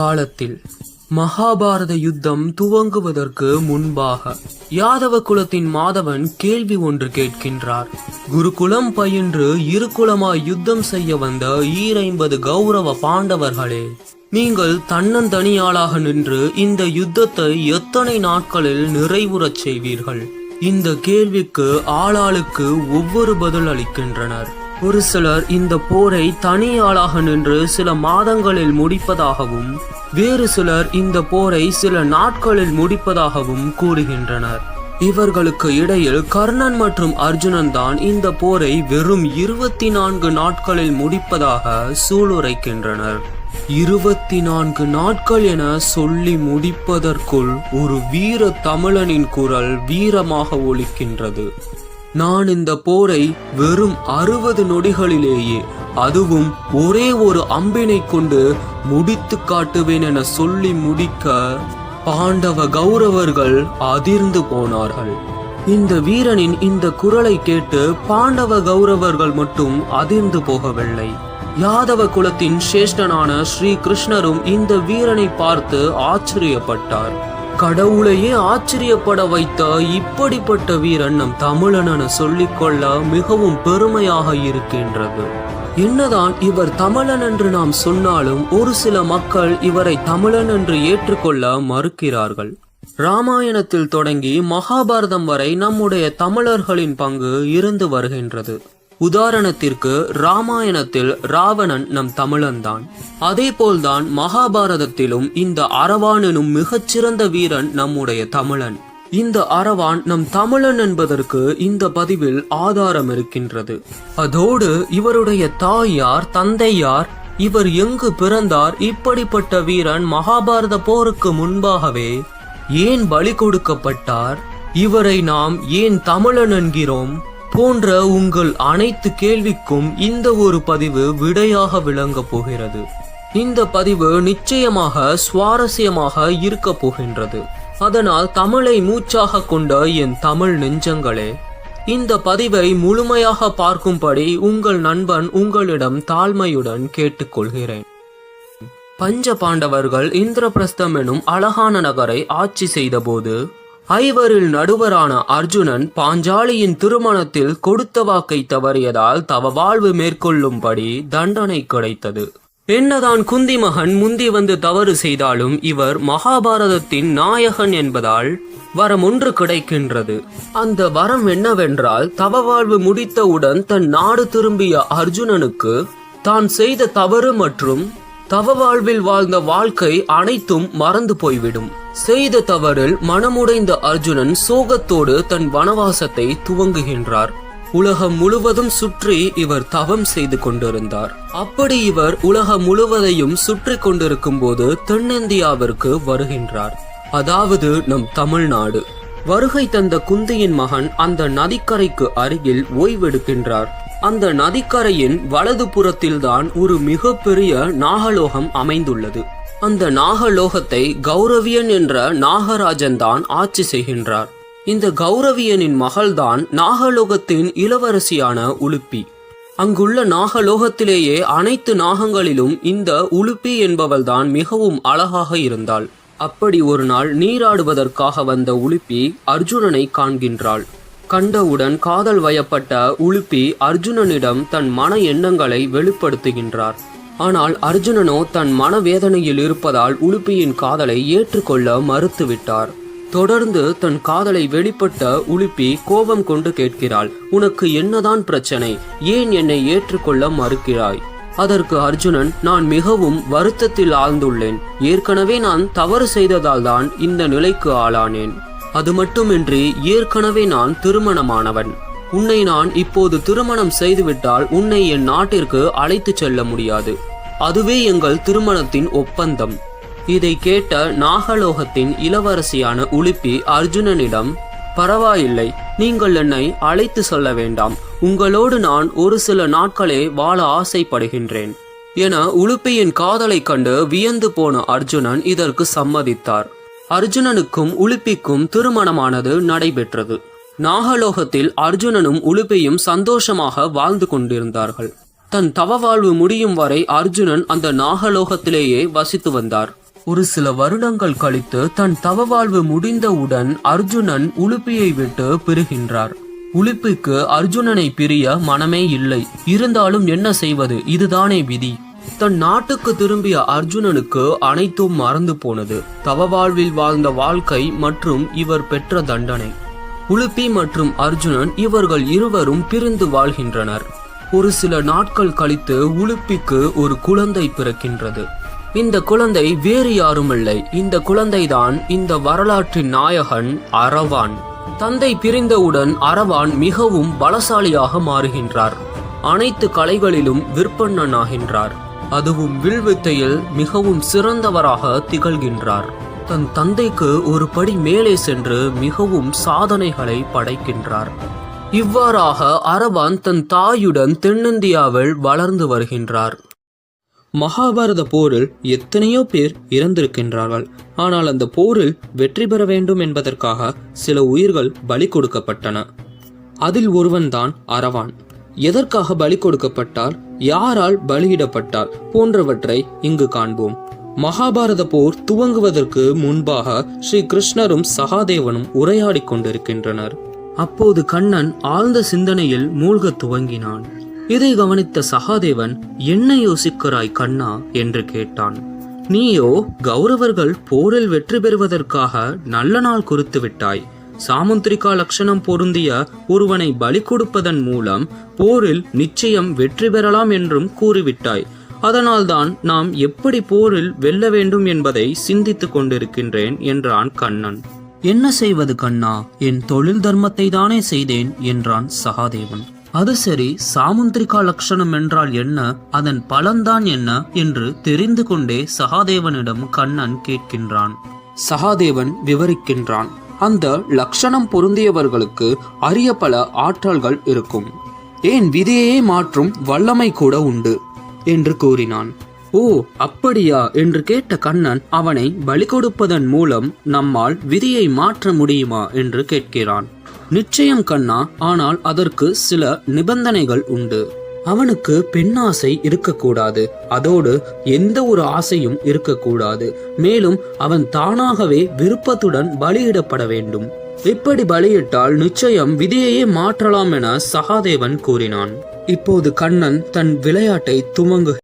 காலத்தில் மகாபாரத யுத்தம் துவங்குவதற்கு முன்பாக யாதவ குலத்தின் மாதவன் கேள்வி ஒன்று கேட்கின்றார். குருகுலம் பயின்று இருகுலமாய் யுத்தம் செய்ய வந்த ஈரைம்பது கௌரவ பாண்டவர்களே நீங்கள் தன்னந்தனியாளாக நின்று இந்த யுத்தத்தை எத்தனை நாட்களில் நிறைவுறச் செய்வீர்கள்? இந்த கேள்விக்கு ஆளாளுக்கு ஒவ்வொரு பதில் அளிக்கின்றனர். ஒரு சிலர் இந்த போரை தனியாளாக நின்று சில மாதங்களில் முடிப்பதாகவும் வேறு சிலர் இந்த போரை சில நாட்களில் முடிப்பதாகவும் கூறுகின்றனர். இவர்களுக்கு இடையில் கர்ணன் மற்றும் அர்ஜுனன் தான் இந்த போரை வெறும் இருபத்தி நான்கு நாட்களில் முடிப்பதாக சூளுரைக்கின்றனர். இருபத்தி நான்கு நாட்கள் என சொல்லி முடிப்பதற்குள் ஒரு வீர தமிழனின் குரல் வீரமாக ஒலிக்கின்றது. நான் இந்த போரை வெறும் அறுபது நொடிகளிலேயே அதுவும் ஒரே ஒரு அம்பினை கொண்டு முடித்து காட்டுவேன் என சொல்லி முடிக்க பாண்டவ கௌரவர்கள் அதிர்ந்து போனார்கள். இந்த வீரனின் இந்த குரலை கேட்டு பாண்டவ கௌரவர்கள் மட்டும் அதிர்ந்து போகவில்லை. யாதவ குலத்தின் சிரேஷ்டனான ஸ்ரீ கிருஷ்ணரும் இந்த வீரனை பார்த்து ஆச்சரியப்பட்டார். கடவுளையே ஆச்சரியப்பட வைத்த இப்படிப்பட்ட வீரன் நம் தமிழனென சொல்லிக்கொள்ள மிகவும் பெருமையாக இருக்கின்றது. என்னதான் இவர் தமிழன் என்று நாம் சொன்னாலும் ஒரு சில மக்கள் இவரை தமிழன் என்று ஏற்றுக்கொள்ள மறுக்கிறார்கள். ராமாயணத்தில் தொடங்கி மகாபாரதம் வரை நம்முடைய தமிழர்களின் பங்கு இருந்து வருகின்றது. உதாரணத்திற்கு ராமாயணத்தில் ராவணன் நம் தமிழன்தான். அதே போல்தான் மகாபாரதத்திலும் இந்த அரவானனும் மிகச்சிறந்த வீரன் நம்முடைய தமிழன். இந்த அரவான் நம் தமிழன் என்பதற்கு இந்த பதிவில் ஆதாரம் இருக்கின்றது. அதோடு இவருடைய தாயார் தந்தையார் இவர் எங்கு பிறந்தார் இப்படிப்பட்ட வீரன் மகாபாரத போருக்கு முன்பாகவே ஏன் பலி கொடுக்கப்பட்டார்? இவரை நாம் ஏன் தமிழன் என்கிறோம்? போன்ற உங்கள் அனைத்து கேள்விக்கும் இந்த ஒரு பதிவு விடையாக விளங்கப் போகிறது. இந்த பதிவு நிச்சயமாக சுவாரஸ்யமாக இருக்க போகின்றது. அதனால் தமிழை மூச்சாக கொண்ட என் தமிழ் நெஞ்சங்களே இந்த பதிவை முழுமையாக பார்க்கும்படி உங்கள் நண்பன் உங்களிடம் தாழ்மையுடன் கேட்டுக்கொள்கிறேன். பஞ்ச பாண்டவர்கள் இந்திரபிரஸ்தம் எனும் அழகான நகரை ஆட்சி செய்தபோது ஐவரில் நடுவரான அர்ஜுனன் பாஞ்சாலியின் திருமணத்தில் கொடுத்த வாக்கை தவறியதால் தவ வாழ்வு மேற்கொள்ளும்படி தண்டனை கிடைத்தது. என்னதான் குந்தி மகன் முந்தி வந்து தவறு செய்தாலும் இவர் மகாபாரதத்தின் நாயகன் என்பதால் வரம் ஒன்று கிடைக்கின்றது. அந்த வரம் என்னவென்றால் தவ வாழ்வு முடித்தவுடன் தன் நாடு திரும்பிய அர்ஜுனனுக்கு தான் செய்த தவறு மற்றும் தவ வாழ்வில் வாழ்ந்த வாழ்க்கை அனைத்தும் மறந்து போய்விடும். செய்த தவறில் மனமுடைந்த அர்ஜுனன் சோகத்தோடு தன் வனவாசத்தை துவங்குகின்றார். உலகம் முழுவதும் சுற்றி இவர் தவம் செய்து கொண்டிருந்தார். அப்படி இவர் உலகம் முழுவதையும் சுற்றி கொண்டிருக்கும் போது தென்னிந்தியாவிற்கு வருகின்றார். அதாவது நம் தமிழ்நாடு. வருகை தந்த குந்தியின் மகன் அந்த நதிக்கரைக்கு அருகில் ஓய்வெடுக்கின்றார். அந்த நதிக்கரையின் வலது புறத்தில்தான் ஒரு மிகப்பெரிய நாகலோகம் அமைந்துள்ளது. அந்த நாகலோகத்தை கௌரவியன் என்ற நாகராஜன் தான் ஆட்சி செய்கின்றார். இந்த கௌரவியனின் மகள்தான் நாகலோகத்தின் இளவரசியான உலுப்பி. அங்குள்ள நாகலோகத்திலேயே அனைத்து நாகங்களிலும் இந்த உலுப்பி என்பவள்தான் மிகவும் அழகாக இருந்தாள். அப்படி ஒரு நாள் நீராடுவதற்காக வந்த உலுப்பி அர்ஜுனனை காண்கின்றாள். கண்டவுடன் காதல் வயப்பட்ட உலுப்பி அர்ஜுனனிடம் தன் மன எண்ணங்களை வெளிப்படுத்துகின்றார். ஆனால் அர்ஜுனனோ தன் மனவேதனையில் இருப்பதால் உலுப்பியின் காதலை ஏற்றுக்கொள்ள மறுத்துவிட்டார். தொடர்ந்து தன் காதலை வெளிப்பட்ட உலுப்பி கோபம் கொண்டு கேட்கிறாள் உனக்கு என்னதான் பிரச்சனை? ஏன் என்னை ஏற்றுக்கொள்ள மறுக்கிறாய்? அதற்கு அர்ஜுனன் நான் மிகவும் வருத்தத்தில் ஆழ்ந்துள்ளேன். ஏற்கனவே நான் தவறு செய்ததால் தான் இந்த நிலைக்கு ஆளானேன். அது மட்டுமின்றி ஏற்கனவே நான் திருமணமானவன். உன்னை நான் இப்போது திருமணம் செய்துவிட்டால் உன்னை என் நாட்டிற்கு அழைத்துச் செல்ல முடியாது. அதுவே எங்கள் திருமணத்தின் ஒப்பந்தம். இதை கேட்ட நாகலோகத்தின் இளவரசியான உலுப்பி அர்ஜுனனிடம் பரவாயில்லை நீங்கள் என்னை அழைத்து சொல்ல வேண்டாம். உங்களோடு நான் ஒரு சில நாட்களே வாழ ஆசைப்படுகின்றேன். என உலுப்பியின் காதலைக் கண்டு வியந்து போன அர்ஜுனன் இதற்கு சம்மதித்தார். அர்ஜுனனுக்கும் உலுப்பிக்கும் திருமணமானது நடைபெற்றது. நாகலோகத்தில் அர்ஜுனனும் உலுப்பியும் சந்தோஷமாக வாழ்ந்து கொண்டிருந்தார்கள். தன் தவ வாழ்வு முடியும் வரை அர்ஜுனன் அந்த நாகலோகத்திலேயே வசித்து வந்தார். ஒரு சில வருடங்கள் கழித்து தன் தவ வாழ்வு முடிந்தவுடன் அர்ஜுனன் உலுப்பியை விட்டு பிரிகின்றார். உலுப்பிக்கு அர்ஜுனனை பிரிய மனமே இல்லை. இருந்தாலும் என்ன செய்வது? இதுதானே விதி. தன் நாட்டுக்கு திரும்பிய அர்ஜுனனுக்கு அனைத்தும் மறந்து போனது. தவ வாழ்வில் வாழ்ந்த வாழ்க்கை மற்றும் இவர் பெற்ற தண்டனை. உலுப்பி மற்றும் அர்ஜுனன் இவர்கள் இருவரும் பிரிந்து வாழ்கின்றனர். ஒரு சில நாட்கள் கழித்து உலுப்பிக்கு ஒரு குழந்தை பிறக்கின்றது. இந்த குழந்தை வேறு யாருமில்லை. இந்த குழந்தைதான் இந்த வரலாற்றின் நாயகன் அரவான். தந்தை பிரிந்தவுடன் அரவான் மிகவும் பலசாலியாக மாறுகின்றார். அனைத்து கலைகளிலும் விற்பன்னனாகின்றார். அதுவும் வில்வித்தையில் மிகவும் சிறந்தவராக திகழ்கின்றார். தன் தந்தைக்கு ஒரு படி மேலே சென்று மிகவும் சாதனைகளை படைக்கின்றார். இவ்வாறாக அரவான் தன் தாயுடன் தென்னிந்தியாவில் வளர்ந்து வருகின்றார். மகாபாரத போரில் எத்தனையோ பேர் இறந்திருக்கின்றார்கள். ஆனால் அந்த போரில் வெற்றி பெற வேண்டும் என்பதற்காக சில உயிர்கள் பலி கொடுக்கப்பட்டன. அதில் ஒருவன்தான் அரவான். எதற்காக பலி கொடுக்கப்பட்டார்? யாரால் பலியிடப்பட்டார்? போன்றவற்றை இங்கு காண்போம். மகாபாரத போர் துவங்குவதற்கு முன்பாக ஸ்ரீ கிருஷ்ணரும் சகாதேவனும் உரையாடிக் கொண்டிருக்கின்றனர். அப்போது கண்ணன் ஆழ்ந்த சிந்தனையில் மூழ்கத் துவங்கினான். இதை கவனித்த சகாதேவன் என்ன யோசிக்கிறாய் கண்ணா? என்று கேட்டான். நீயோ கௌரவர்கள் போரில் வெற்றி பெறுவதற்காக நல்ல நாள் குறித்து விட்டாய் சாமுந்திரிகா லட்சணம் பொருந்திய ஒருவனை பலி கொடுப்பதன் மூலம் போரில் நிச்சயம் வெற்றி பெறலாம் என்றும் கூறிவிட்டாய். அதனால்தான் நாம் எப்படி போரில் வெல்ல வேண்டும் என்பதை சிந்தித்துக் கொண்டிருக்கின்றேன் என்றான் கண்ணன். என்ன செய்வது கண்ணா? என் தொழில் தர்மத்தை தானே செய்தேன் என்றான் சகாதேவன். அது சரி சாமுந்திரிகா லட்சணம் என்றால் என்ன? அதன் பலன்தான் என்ன? என்று தெரிந்து கொண்டே சகாதேவனிடம் கண்ணன் கேட்கின்றான். சகாதேவன் விவரிக்கின்றான். அந்த லட்சணம் பொருந்தியவர்களுக்கு அரிய பல ஆற்றல்கள் இருக்கும். ஏன் விதியையே மாற்றும் வல்லமை கூட உண்டு? என்று கூறினான். ஓ அப்படியா என்று கேட்ட கண்ணன் அவனை பலி கொடுப்பதன் மூலம் நம்மால் விதியை மாற்ற முடியுமா என்று கேட்கிறான். நிச்சயம் கண்ணா ஆனால் அதற்கு சில நிபந்தனைகள் உண்டு. அவனுக்கு பெண்ணாசை இருக்கக்கூடாது. அதோடு எந்த ஒரு ஆசையும் இருக்கக்கூடாது. மேலும் அவன் தானாகவே விருப்பத்துடன் பலியிடப்பட வேண்டும். இப்படி பலியிட்டால் நிச்சயம் விதியையே மாற்றலாம் என சகாதேவன் கூறினான். இப்போது கண்ணன் தன் விளையாட்டை துவங்கு